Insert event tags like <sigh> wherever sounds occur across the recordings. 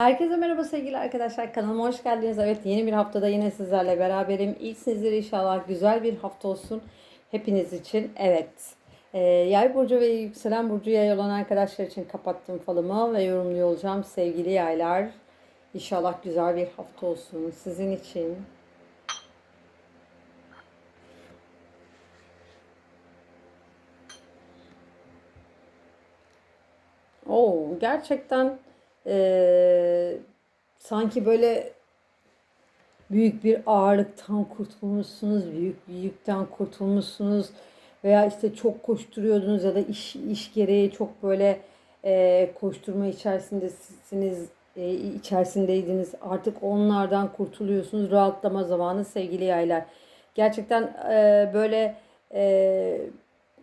Herkese merhaba sevgili arkadaşlar. Kanalıma hoş geldiniz. Evet yeni bir haftada yine sizlerle beraberim. Sizlere inşallah güzel bir hafta olsun hepiniz için. Evet. Ee, yay burcu ve yükselen burcu yay olan arkadaşlar için kapattım falımı ve yorumluyor olacağım. Sevgili yaylar. İnşallah güzel bir hafta olsun sizin için. Oo, gerçekten eee, sanki böyle büyük bir ağırlıktan kurtulmuşsunuz, büyük bir yükten kurtulmuşsunuz veya işte çok koşturuyordunuz ya da iş iş gereği çok böyle eee, koşturma içerisindesiniz, eee, içerisindeydiniz. Artık onlardan kurtuluyorsunuz. Rahatlama zamanı sevgili yaylar. Gerçekten eee, böyle eee,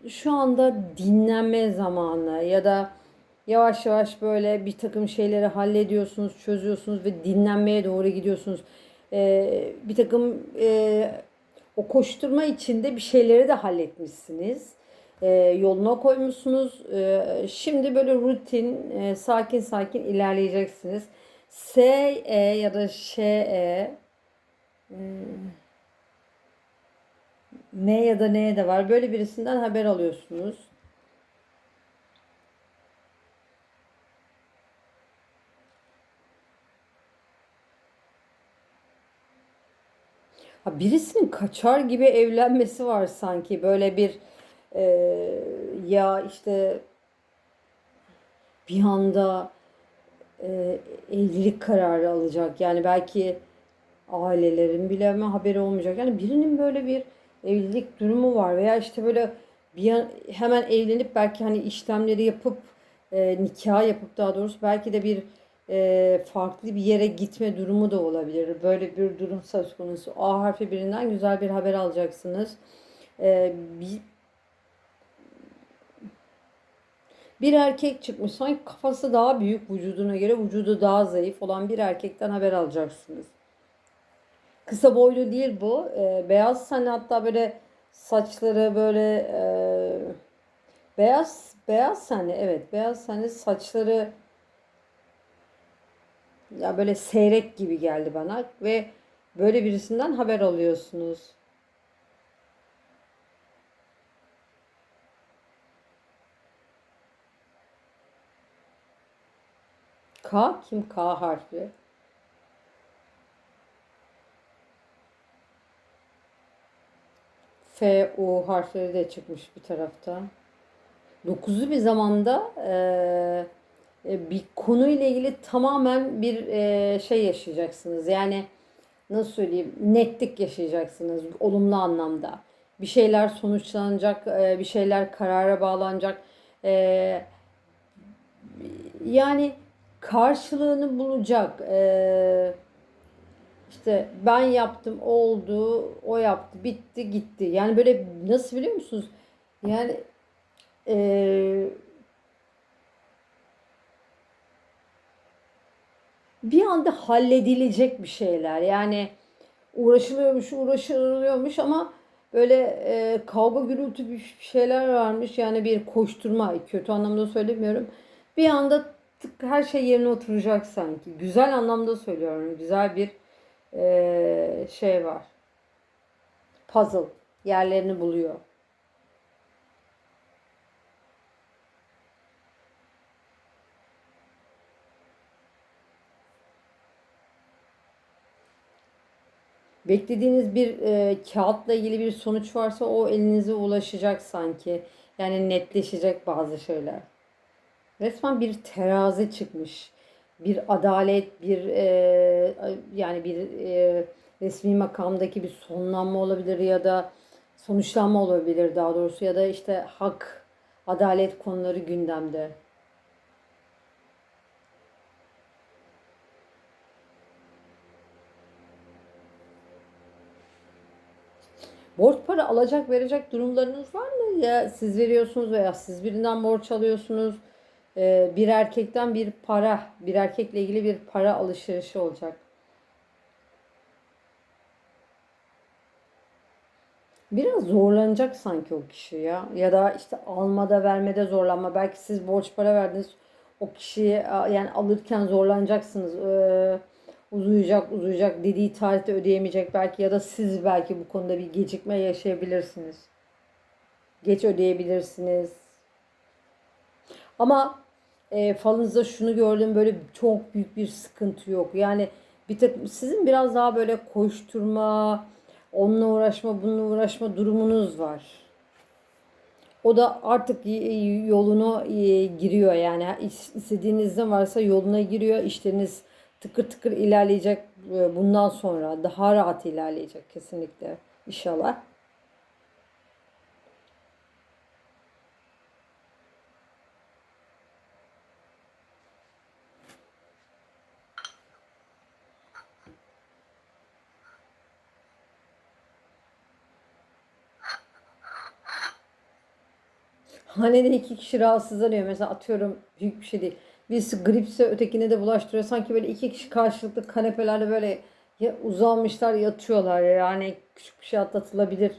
şu anda dinlenme zamanı ya da Yavaş yavaş böyle bir takım şeyleri hallediyorsunuz, çözüyorsunuz ve dinlenmeye doğru gidiyorsunuz. Ee, bir takım e, o koşturma içinde bir şeyleri de halletmişsiniz. Ee, yoluna koymuşsunuz. Ee, şimdi böyle rutin, e, sakin sakin ilerleyeceksiniz. S, E ya da Ş, E N ya da N de var. Böyle birisinden haber alıyorsunuz. Ha, birisinin kaçar gibi evlenmesi var sanki. Böyle bir e, ya işte bir anda e, evlilik kararı alacak. Yani belki ailelerin bile mi haberi olmayacak. Yani birinin böyle bir evlilik durumu var veya işte böyle bir an, hemen evlenip belki hani işlemleri yapıp e, nikah yapıp daha doğrusu belki de bir e, farklı bir yere gitme durumu da olabilir. Böyle bir durum söz konusu. A harfi birinden güzel bir haber alacaksınız. E, bir, bir erkek çıkmış. Sanki kafası daha büyük vücuduna göre vücudu daha zayıf olan bir erkekten haber alacaksınız. Kısa boylu değil bu. E, beyaz hani hatta böyle saçları böyle e, beyaz beyaz hani evet beyaz hani saçları ya böyle seyrek gibi geldi bana ve böyle birisinden haber alıyorsunuz. K kim K harfi? F, U harfleri de çıkmış bir tarafta. Dokuzlu bir zamanda eee e, bir konuyla ilgili tamamen bir e, şey yaşayacaksınız. Yani nasıl söyleyeyim netlik yaşayacaksınız olumlu anlamda. Bir şeyler sonuçlanacak, e, bir şeyler karara bağlanacak. Yani karşılığını bulacak. İşte ben yaptım, oldu, o yaptı, bitti, gitti. Yani böyle nasıl biliyor musunuz? Yani eee bir anda halledilecek bir şeyler. Yani uğraşılıyormuş, uğraşılıyormuş ama böyle e, kavga gürültü bir şeyler varmış. Yani bir koşturma, kötü anlamda söylemiyorum. Bir anda tık her şey yerine oturacak sanki. Güzel anlamda söylüyorum. Güzel bir e, şey var. Puzzle yerlerini buluyor. Beklediğiniz bir e, kağıtla ilgili bir sonuç varsa o elinize ulaşacak sanki. Yani netleşecek bazı şeyler. Resmen bir terazi çıkmış. Bir adalet, bir e, yani bir e, resmi makamdaki bir sonlanma olabilir ya da sonuçlanma olabilir daha doğrusu ya da işte hak, adalet konuları gündemde. Borç para alacak verecek durumlarınız var mı? Ya siz veriyorsunuz veya siz birinden borç alıyorsunuz. Ee, bir erkekten bir para, bir erkekle ilgili bir para alışverişi olacak. Biraz zorlanacak sanki o kişi ya. Ya da işte almada vermede zorlanma. Belki siz borç para verdiniz. o kişiyi a- yani alırken zorlanacaksınız. Ee, uzayacak uzayacak dediği tarihte ödeyemeyecek belki ya da siz belki bu konuda bir gecikme yaşayabilirsiniz. Geç ödeyebilirsiniz. Ama e, falınızda şunu gördüm böyle çok büyük bir sıkıntı yok. Yani bir tek sizin biraz daha böyle koşturma, onunla uğraşma, bununla uğraşma durumunuz var. O da artık y- yoluna e, giriyor yani İs- istediğiniz ne varsa yoluna giriyor. İşleriniz tıkır tıkır ilerleyecek e, bundan sonra daha rahat ilerleyecek kesinlikle inşallah. Hanede iki kişi rahatsızlanıyor. Mesela atıyorum büyük bir şey değil. Birisi gripse ötekine de bulaştırıyor. Sanki böyle iki kişi karşılıklı kanepelerde böyle ya uzanmışlar yatıyorlar. Yani küçük bir şey atlatılabilir.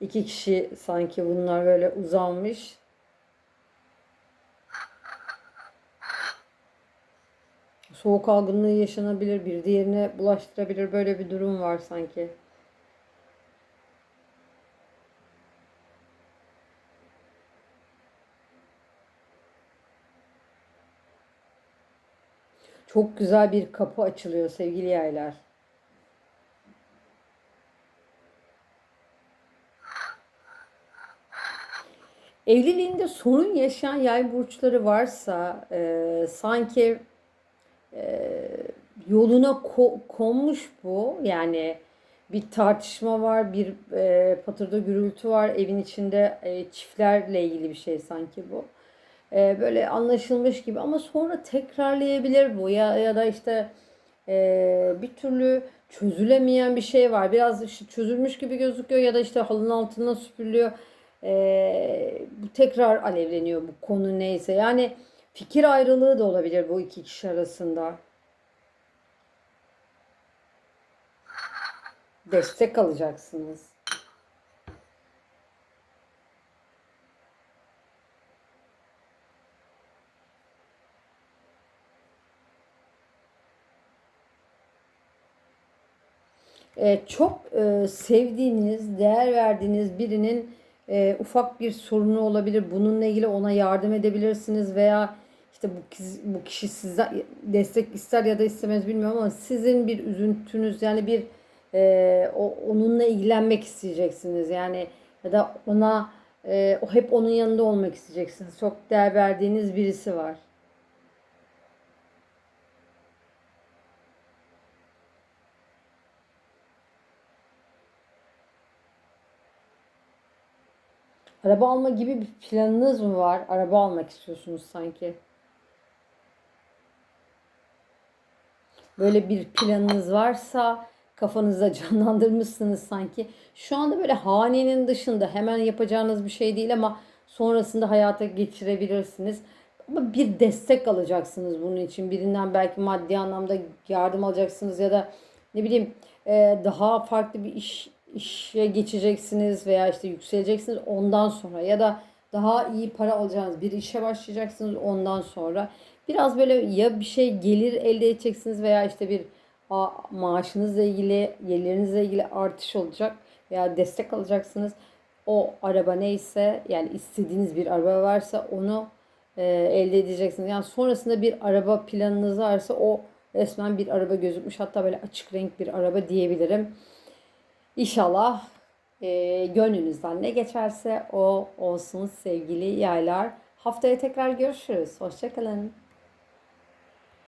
İki kişi sanki bunlar böyle uzanmış. Soğuk algınlığı yaşanabilir. Bir diğerine bulaştırabilir. Böyle bir durum var sanki. Çok güzel bir kapı açılıyor sevgili yaylar. Evliliğinde sorun yaşayan yay burçları varsa e, sanki e, yoluna ko- konmuş bu. Yani bir tartışma var, bir e, patırda gürültü var. Evin içinde e, çiftlerle ilgili bir şey sanki bu. E, böyle anlaşılmış gibi ama sonra tekrarlayabilir bu ya ya da işte e, bir türlü çözülemeyen bir şey var. Biraz işte çözülmüş gibi gözüküyor ya da işte halının altına süpürülüyor. E, bu tekrar alevleniyor bu konu neyse. Yani fikir ayrılığı da olabilir bu iki kişi arasında. Destek alacaksınız. Çok e, sevdiğiniz, değer verdiğiniz birinin e, ufak bir sorunu olabilir. Bununla ilgili ona yardım edebilirsiniz veya işte bu bu kişi sizden destek ister ya da istemez bilmiyorum ama sizin bir üzüntünüz yani bir e, o, onunla ilgilenmek isteyeceksiniz. Yani ya da ona e, hep onun yanında olmak isteyeceksiniz. Çok değer verdiğiniz birisi var. Araba alma gibi bir planınız mı var? Araba almak istiyorsunuz sanki. Böyle bir planınız varsa kafanızda <laughs> canlandırmışsınız sanki. Şu anda böyle hanenin dışında hemen yapacağınız bir şey değil ama sonrasında hayata geçirebilirsiniz. Ama bir destek alacaksınız bunun için. Birinden belki maddi anlamda yardım alacaksınız ya da ne bileyim e, daha farklı bir iş işe geçeceksiniz veya işte yükseleceksiniz ondan sonra ya da daha iyi para alacağınız bir işe başlayacaksınız ondan sonra. Biraz böyle ya bir şey gelir elde edeceksiniz veya işte bir maaşınızla ilgili, gelirlerinizle ilgili artış olacak veya destek alacaksınız. O araba neyse yani istediğiniz bir araba varsa onu e, elde edeceksiniz. Yani sonrasında bir araba planınız varsa o resmen bir araba gözükmüş. Hatta böyle açık renk bir araba diyebilirim. İnşallah e, gönlünüzden ne geçerse o olsun sevgili yaylar. Haftaya tekrar görüşürüz. Hoşçakalın.